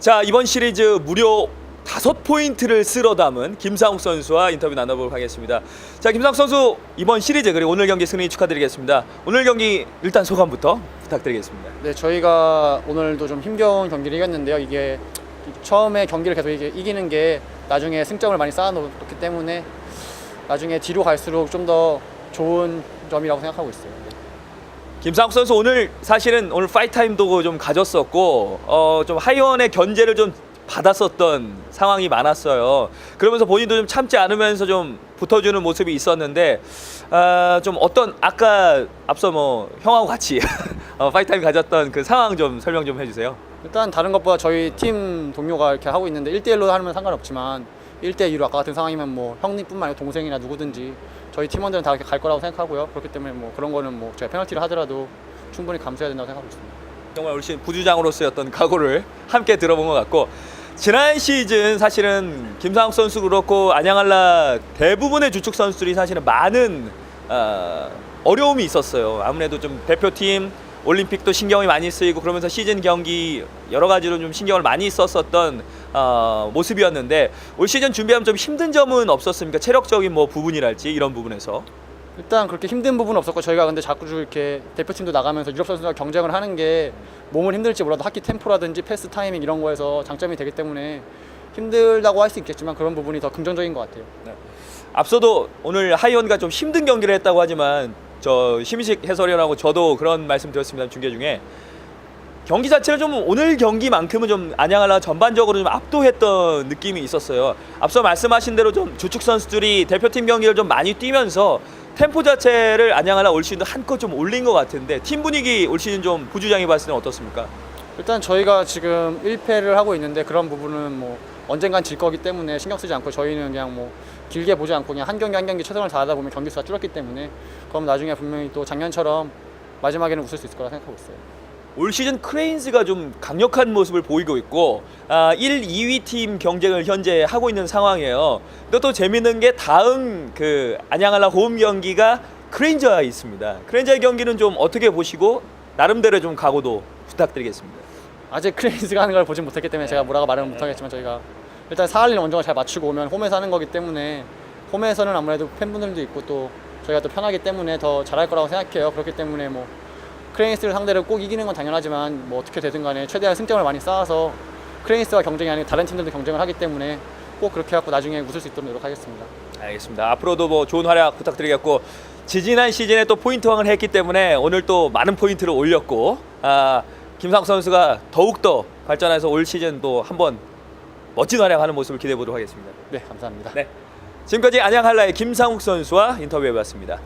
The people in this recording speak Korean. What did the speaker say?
자 이번 시리즈 무려 다섯 포인트를 쓸어 담은 김상욱 선수와 인터뷰 나눠보도록 하겠습니다. 자 김상욱 선수 이번 시리즈 그리고 오늘 경기 승리 축하드리겠습니다. 오늘 경기 일단 소감부터 부탁드리겠습니다. 네, 저희가 오늘도 좀 힘겨운 경기를 이겼는데요. 이게 처음에 경기를 계속 이기- 이기는 게 나중에 승점을 많이 쌓아놓기 때문에 나중에 뒤로 갈수록 좀 더 좋은 점이라고 생각하고 있어요. 네. 김상욱 선수 오늘 사실은 오늘 파이트 타임도 좀 가졌었고 어, 좀 하이원의 견제를 좀 받았었던 상황이 많았어요. 그러면서 본인도 좀 참지 않으면서 좀 붙어주는 모습이 있었는데 아, 좀 어떤 아까 앞서 뭐 형하고 같이 어, 파이트 타임 가졌던 그 상황 좀 설명 좀 해주세요. 일단 다른 것보다 저희 팀 동료가 이렇게 하고 있는데 1대1로 하면 상관없지만 1대2로 아까 같은 상황이면 뭐 형님뿐만 아니라 동생이나 누구든지 저희 팀원들은 다 이렇게 갈 거라고 생각하고요. 그렇기 때문에 뭐 그런 거는 뭐 제가 페널티를 하더라도 충분히 감수해야 된다고 생각하고 있습니다. 정말 올 시즌 부주장으로서의 어떤 각오를 함께 들어본 것 같고 지난 시즌 사실은 김상욱 선수 그렇고 안양할라 대부분의 주축 선수들이 사실은 많은 어, 어려움이 있었어요. 아무래도 좀 대표팀 올림픽도 신경이 많이 쓰이고 그러면서 시즌 경기 여러 가지로 좀 신경을 많이 썼었던 어, 모습이었는데 올 시즌 준비하면 좀 힘든 점은 없었습니까? 체력적인 뭐 부분이랄지 이런 부분에서 일단 그렇게 힘든 부분 은 없었고 저희가 근데 자꾸 이렇게 대표팀도 나가면서 유럽 선수랑 경쟁을 하는 게 몸은 힘들지 몰라도 하키 템포라든지 패스 타이밍 이런 거에서 장점이 되기 때문에 힘들다고 할 수 있겠지만 그런 부분이 더 긍정적인 것 같아요. 앞서도 오늘 하이원과 좀 힘든 경기를 했다고 하지만 저 심식 해설위원하고 저도 그런 말씀 드렸습니다 중계 중에 경기 자체를 좀 오늘 경기만큼은 좀 안양하라 전반적으로 좀 압도했던 느낌이 있었어요. 앞서 말씀하신 대로 좀 주축 선수들이 대표팀 경기를 좀 많이 뛰면서 템포 자체를 안양하라 올 시즌도 한껏 좀 올린 것 같은데 팀 분위기 올 시즌 좀 부주장이 봤을 때는 어떻습니까? 일단 저희가 지금 1패를 하고 있는데 그런 부분은 뭐 언젠간 질 거기 때문에 신경 쓰지 않고 저희는 그냥 뭐 길게 보지 않고 그냥 한 경기 한 경기 최선을 다하다 보면 경기 수가 줄었기 때문에 그럼 나중에 분명히 또 작년처럼 마지막에는 웃을 수 있을 거라 생각하고 있어요. 올 시즌 크레인즈가 좀 강력한 모습을 보이고 있고 아, 1, 2위 팀 경쟁을 현재 하고 있는 상황이에요. 또, 또 재밌는 게 다음 그 안양할라 홈 경기가 크레인저와 있습니다. 크레인저의 경기는 좀 어떻게 보시고 나름대로 좀 각오도 부탁드리겠습니다. 아직 크레이즈가 하는 걸 보진 못했기 때문에 제가 뭐라고 말은 못하겠지만 저희가 일단 4할린 원정을 잘 맞추고 오면 홈에서 하는 거기 때문에 홈에서는 아무래도 팬분들도 있고 또 저희가 또 편하기 때문에 더 잘할 거라고 생각해요. 그렇기 때문에 뭐 크레이스를 상대로 꼭 이기는 건 당연하지만 뭐 어떻게 되든 간에 최대한 승점을 많이 쌓아서 크레이스와 경쟁이 아니고 다른 팀들도 경쟁을 하기 때문에 꼭 그렇게 해갖고 나중에 웃을 수 있도록 노력하겠습니다. 알겠습니다. 앞으로도 뭐 좋은 활약 부탁드리겠고 지지난 시즌에 또 포인트 왕을 했기 때문에 오늘 또 많은 포인트를 올렸고 아, 김상욱 선수가 더욱더 발전해서 올 시즌 또 한번 멋진 활약하는 모습을 기대해 보도록 하겠습니다. 네, 감사합니다. 네. 지금까지 안양할라의 김상욱 선수와 인터뷰해 봤습니다.